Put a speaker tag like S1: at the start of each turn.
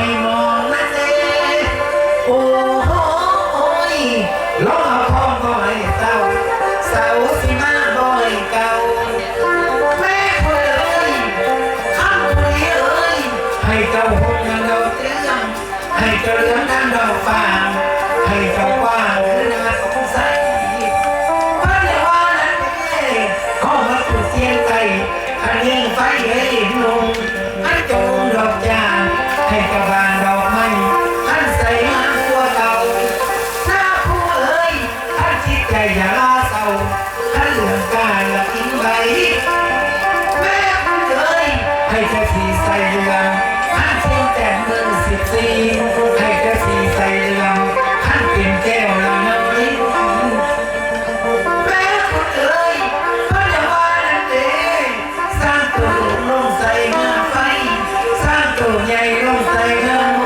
S1: ไม่มองนั่นเองโอ้โหล้อคองก็ไม่เศร้าเศร้าสิมาบ่อยเก่าแม่คุเอ้ยข้ามคุยเอ้ยให้เจ้าหงเงิเราเตื้องให้เจ้าเน้นเราฟังให้เจ้าว่าเรื่องนั้นสงสัยบ้านว่านั้นเองข้อมาถูกเสียงใจขันเลี้ยงไฟเอ้ยลง ได้ยาเศร้าท่านเหลือการละกินใบแม่คุณเอ้ยให้แค่สีใส่เรือท่านเชียงแจ่มเ